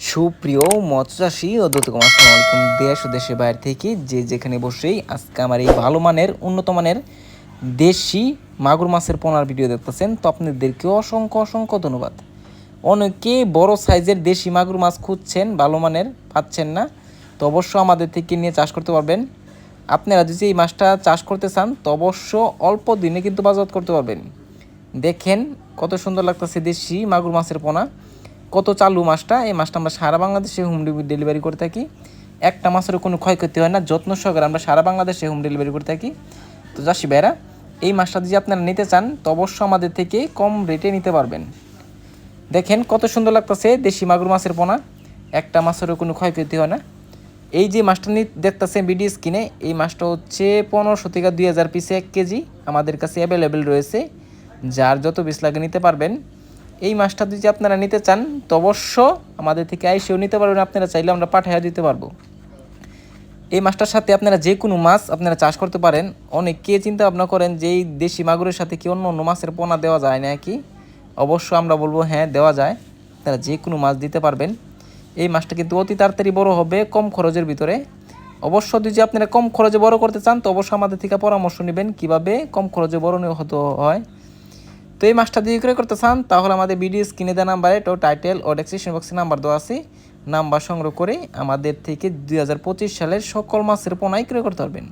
সুপ্রিয় মৎস্যচাষী ও দত্তকম আসসালামু আলাইকুম। দেশ ও দেশের বাইরে থেকে যে যেখানে বসেই আজকে আমার এই ভালো মানের, উন্নত মানের দেশি মাগুর মাছের পোনার ভিডিও দেখতেছেন, তো আপনাদেরকে অসংখ্য অসংখ্য ধন্যবাদ। অনেকে বড় সাইজের দেশি মাগুর মাছ খুঁজছেন, ভালো মানের পাচ্ছেন না, তো অবশ্য আমাদের থেকে নিয়ে চাষ করতে পারবেন। আপনারা যদি এই মাছটা চাষ করতে চান, তো অবশ্য অল্প দিনে কিন্তু বাজার করতে পারবেন। দেখেন কত সুন্দর লাগতেছে দেশি মাগুর মাছের পোনা। কত চালু মাছটা, এই মাছটা আমরা সারা বাংলাদেশে হোম ডেলিভারি করে থাকি। একটা মাছেরও কোনো ক্ষয়ক্ষতি হয় না, যত্ন সহকারে আমরা সারা বাংলাদেশে হোম ডেলিভারি করে থাকি। তো চাষি ভাইরা এই মাছটা যদি আপনারা নিতে চান, তো অবশ্য আমাদের থেকে কম রেটে নিতে পারবেন। দেখেন কত সুন্দর লাগতেছে, দেশি মাগুর মাছের পোনা। একটা মাছেরও কোনো ক্ষয়ক্ষতি হয় না। এই যে মাছটা নিয়ে দেখতেছেন বিডি স্কিনে এই মাছটা হচ্ছে পনেরোশো থেকে দুই হাজার পিসে এক কেজি। আমাদের কাছে অ্যাভেলেবেল রয়েছে। যার যত পিস লাগে নিতে পারবেন। এই মাছটা যদি আপনারা নিতে চান, তো অবশ্য আমাদের থেকে আইসেও নিতে পারবেন, আপনারা চাইলে আমরা পাঠিয়ে দিতে পারব। এই মাছটার সাথে আপনারা যে কোনো মাছ আপনারা চাষ করতে পারেন। অনেকে চিন্তা ভাবনা করেন যে এই দেশি মাগুরের সাথে কি অন্য অন্য মাছের পোনা দেওয়া যায় নাকি? অবশ্য আমরা বলব হ্যাঁ দেওয়া যায়। আপনারা যে কোনো মাছ দিতে পারবেন। এই মাছটা কিন্তু অতি তাড়াতাড়ি বড় হবে, কম খরচের ভিতরে। অবশ্য যদি আপনারা কম খরচে বড় করতে চান, তো অবশ্যই আমাদের থেকে পরামর্শ নেবেন কীভাবে কম খরচে বড় হতে হয়। তো এই মাছটা দিয়ে ক্রয় করতে চান, তাহলে আমাদের ভিডিও স্ক্রিনে দেওয়া নাম্বারে তো টাইটেল ও ডেসক্রিপশন বক্সে নাম্বার দেওয়া আছে। নাম্বার সংগ্রহ করে আমাদের থেকে দুই হাজার পঁচিশ সালের সকল মাছের পোনাই ক্রয় করতে পারবেন।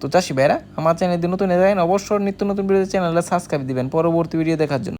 তো চাষি ভাইরা, আমার চ্যানেল নতুন অবশ্যই নিত্য নতুন ভিডিও চ্যানেলে সাবস্ক্রাইব দিবেন। পরবর্তী ভিডিও দেখার জন্য।